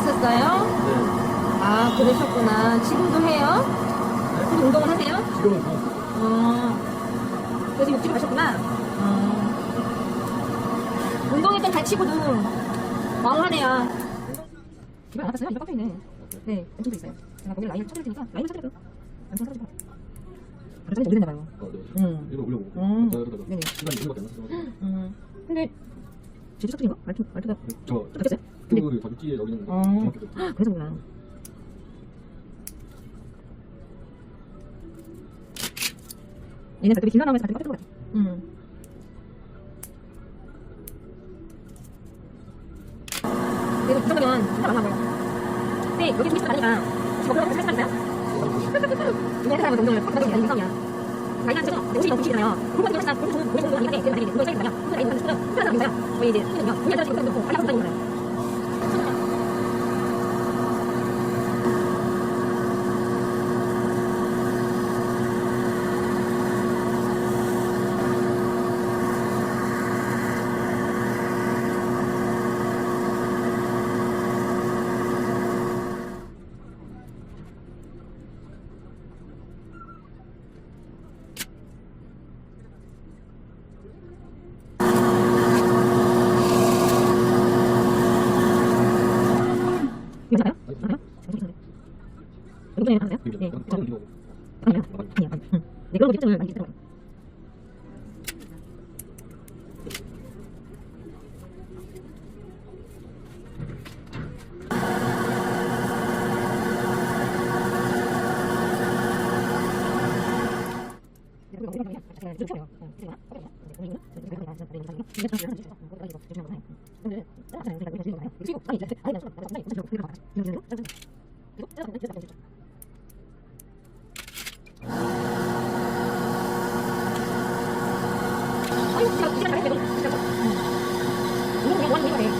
했었어요? 네. 아, 그러셨구나. 지금도 해요? 지금 운동을 하세요? 지금은 뭐 어. 그래서 육지로 가셨구나. 어. 운동했던 다치고도 멍하네요. 집에 안 갔어요? 이거 깎여 있네. 네, 엄청 돼 있어요. 제가 거기 라인을 쳐드릴 테니까 라인을 쳐드려도 엄청 사라지고. 갑자기 오래 됐나 봐요. 아, 네. 음. 이거 올려보고 음. 기다리다가 네네. 시간이 있는 것밖에 안 났어요. 음. 근데 제주 사투리인가? 말투 말투가 저 좀 바뀌었어요? 그 자격지에 여기는 어. 정확히 그래서 그구나. 얘네 길러 나오면서 발톱이 깎였던 것 같아. 음. 이 정도면 진짜 많아 보여. 근데 여기 좀 있어 가니까 저보다 훨씬 살 사람이야? 이거 사람은 운동을 확 하는 게 이상이야. 나이가 지금 50이 넘으시잖아요. 그거 같은 경우는 그런 좋은 공부 아닌데 그래서 나중에 운동을. 그거 나이 먹는 순간 특별한 사람 있어요. 저희 이제 친구는요. 우리 아저씨 운동 놓고 빨리 하고 다니는 거예요. 알아요? 여기 전에 알아요? 여기 네. 약간 빠른 이거 아니요. 응. 네, 그런 거 기준을 많이 있더라고요. 아이고, 진짜 이제 말해도 되고, 진짜. 응. 이거 그냥 원하는 거네.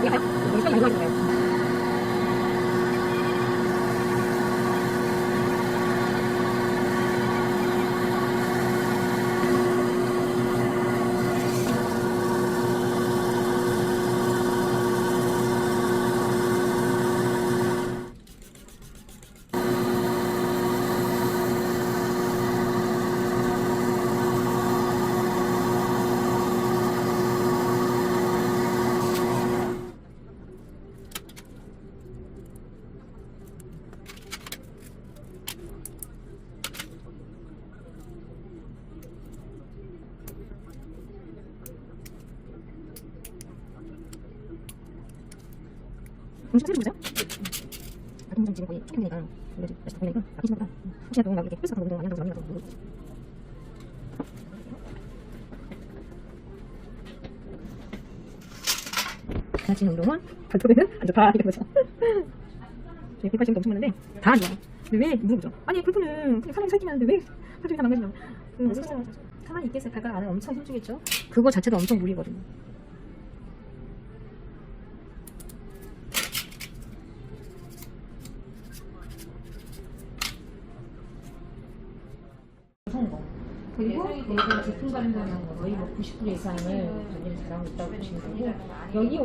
이게 봐요. 여기 시간이 많이 걸리는 거예요. 좀 지금 운동은 발톱에는 안 좋다 이런 거죠. 골파 지금 엄청 많은데 다 안 좋아. 근데 왜 물어보죠? 아니 골프는 그냥 사람이 살기만 하는데 왜 발톱이 다 망가지냐고. 가만히 있겠어요. 발가락 안에 엄청 힘주겠죠. 그거 자체도 엄청 무리거든요. 성공. 그리고 얘가 제품 가린다는 거의 뭐 90% 이상을 관리를 잘하고 있다고 보시면 되고 여기